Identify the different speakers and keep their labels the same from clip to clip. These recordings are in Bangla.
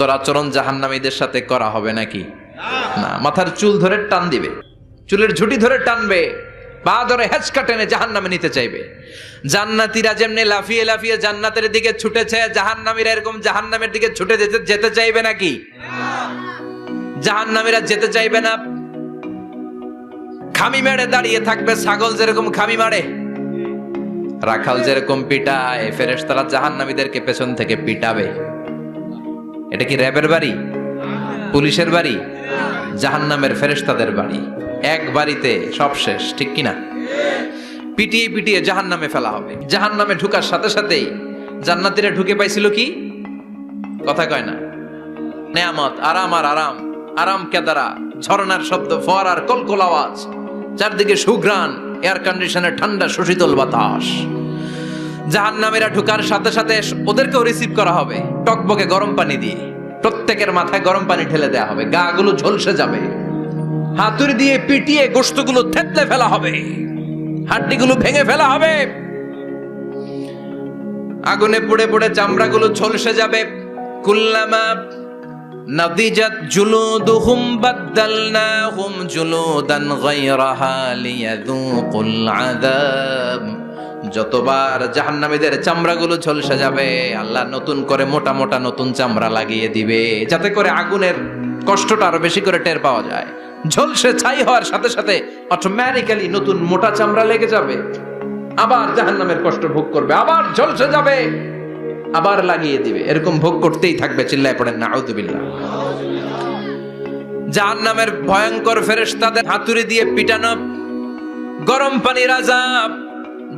Speaker 1: সুন্দর আচরণ জাহান্নামীদের সাথে করা হবে নাকি? না, মাথার চুল ধরে টান দিবে, চুলের ঝুটি ধরে টানবে, পা ধরে হেঁচকা টেনে জাহান্নামে নিতে চাইবে। জান্নাতীরা যেমনি লাফিয়ে লাফিয়ে জান্নাতের দিকে ছুটেছে, জাহান্নামীরা এরকম জাহান্নামের দিকে ছুটে যেতে যেতে চাইবে নাকি? জাহান্নামীরা যেতে চাইবে না। খামি মেরে দাঁড়িয়ে থাকবে, ছাগল যেরকম খামি মারে, রাখাল যেরকম পিটায়, ফেরেশতারা জাহান্নামীদেরকে পেছন থেকে পিটাবে। এটা কি র্যাবের বাড়ি? পুলিশের বাড়ি? জাহান্নামের ফেরেশতাদের বাড়ি। এক বাড়িতে সব শেষ, ঠিক কিনা পিটিয়ে পিটিয়ে জাহান্নামে ফেলা হবে। জাহান্নামে ঢুকার সাথে সাথেই জান্নাতীরা ঢুকে পাইছিল কি? কথা কয় না। নেয়ামত, আরাম আর আরাম। আরাম কেদারা ঝরনার শব্দ ফোয়ারার কলকল আওয়াজ। চারদিকে সুঘ্রাণ এয়ার কন্ডিশনের ঠান্ডা সুশীতল বাতাস। জাহান্নামীরা ঢুকার সাথে সাথে ওদেরকেও রিসিভ করা হবে। টকবকে গরম পানি দিয়ে। প্রত্যেকের মাথায় গরম পানি ঢেলে দেওয়া হবে। গা গুলো ঝলসে যাবে। হাতুড়ি দিয়ে পিটিয়ে গোস্তগুলো থেতলে ফেলা হবে। হাড্ডিগুলো ভেঙে ফেলা হবে। আগুনে পুড়ে পুড়ে চামড়াগুলো ঝলসে যাবে। কুল্লামা নদিজাত জুলুদুহুম বাদদালনাহুম জুলুদান গায়রাহা লিয়াযুকুল আযাব। যতবার জাহান্নামীদের চামড়াগুলো ঝলসে যাবে, আল্লাহ নতুন করে মোটা মোটা নতুন চামড়া লাগিয়ে দিবে, যাতে করে আগুনের কষ্টটা আরও বেশি করে টের পাওয়া যায়। ঝলসে ছাই হওয়ার সাথে সাথে অটোমেটিক্যালি নতুন মোটা চামড়া লেগে যাবে, আবার জাহান্নামের কষ্ট ভোগ করবে, আবার ঝলসে যাবে, আবার লাগিয়ে দিবে। এরকম ভোগ করতেই থাকবে, চিল্লায় পড়েন না আউদুবিল্লাহ জাহান্নামের ভয়ঙ্কর ফেরেশতাদের হাতুড়ি দিয়ে পিটানো গরম পানির আজাব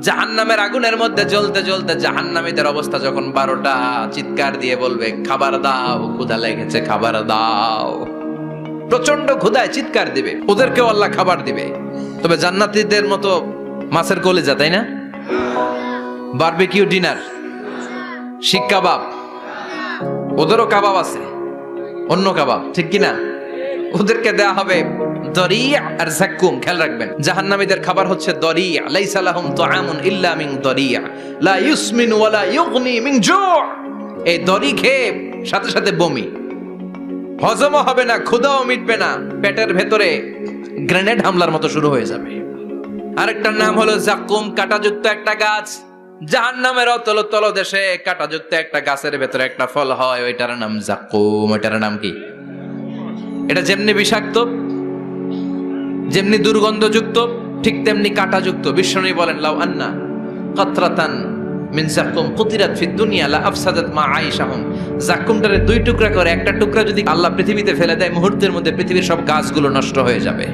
Speaker 1: জাহান্নামের আগুনের মধ্যে জ্বলতে জ্বলতে জাহান্নামীদের অবস্থা যখন বারোটা, চিৎকার দিয়ে বলবে, খাবার দাও, ক্ষুধা লেগেছে, খাবার দাও। প্রচণ্ড ক্ষুধায় চিৎকার দিবে, ওদেরকেও আল্লাহ খাবার দিবে। তবে জান্নাতীদের মতো মাছের কলেজা, তাই না? বারবিকিউ ডিনার শিক কাবাব ওদেরও কাবাব আছে, অন্য কাবাব, ঠিক কিনা? ওদেরকে দেয়া হবে দরিয়া আর খেয়াল রাখবেন। খাবার হচ্ছে দরিয়া। দরিয়া। লা ইউসমিন ওয়ালা এই দরি সাথে সাথে বমি। হজমও হবে না মিটবে না। পেটের ভেতরে গ্রেনেড হামলার মতো শুরু হয়ে যাবে। আরেকটার নাম হলো জাক্কুম, কাটাযুক্ত একটা গাছ। জাহান্নামের অতল তল দেশে কাটাযুক্ত একটা গাছের ভেতরে একটা ফল হয়, ওইটার নাম জাকুম ওইটার নাম কি? এটা যেমনি বিষাক্ত, যেমনি দুর্গন্ধযুক্ত, ঠিক তেমনি কাটাযুক্ত। বিশ্বনী বলেন, লাউ আন্না কতরাতান লা আফসাদাত মা দুই টুকরা করে, একটা টুকরা যদি আল্লাহ পৃথিবীতে ফেলে দেয়, মুহূর্তের মধ্যে পৃথিবীর সব গাছগুলো নষ্ট হয়ে যাবে।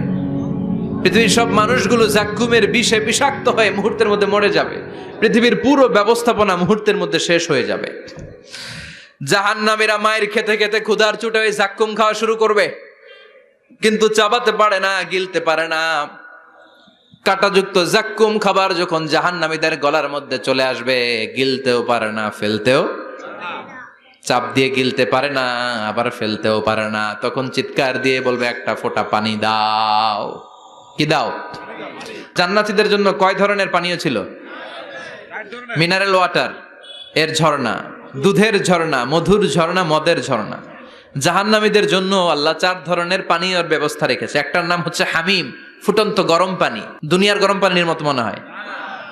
Speaker 1: পৃথিবীর সব মানুষগুলো বিষে বিষাক্ত হয়ে মুহূর্তের মধ্যে মরে যাবে। পৃথিবীর পুরো ব্যবস্থাপনা মুহূর্তের মধ্যে শেষ হয়ে যাবে। জাহান্নামীরা মায়ের খেতে খেতে ক্ষুধার চুটে ওই জাক্কুম খাওয়া শুরু করবে। কিন্তু চাবাতে পারে না গিলতে পারে না। কাটাযুক্ত জাক্কুম খাবার যখন জাহান্নামীদের গলার মধ্যে চলে আসবে গিলতেও পারে না ফেলতেও চাপ দিয়ে গিলতে পারে না আবার ফেলতেও পারে না। তখন চিৎকার দিয়ে বলবে একটা ফোঁটা পানি দাও। কি দাও? জান্নাতীদের জন্য কয় ধরনের পানীয় ছিল? মিনারেল ওয়াটার এর ঝর্ণা দুধের ঝর্ণা, মধুর ঝর্ণা, মদের ঝর্ণা। জাহান্নামীদের জন্য আল্লাহ চার ধরনের পানীয়র ব্যবস্থা রেখেছে। একটার নাম হচ্ছে হামিম, ফুটন্ত গরম পানি, দুনিয়ার গরম পানির মতো মনে হয়।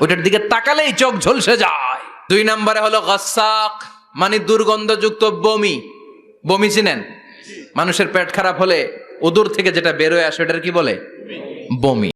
Speaker 1: ওইটার দিকে তাকালেই চোখ ঝলসে যায়। দুই নম্বরে হলো গসাক মানে দুর্গন্ধযুক্ত বমি। বমি চিনেন? মানুষের পেট খারাপ হলে ওদূর থেকে যেটা বেরোয় আসে, ওটার কি বলে? বমি।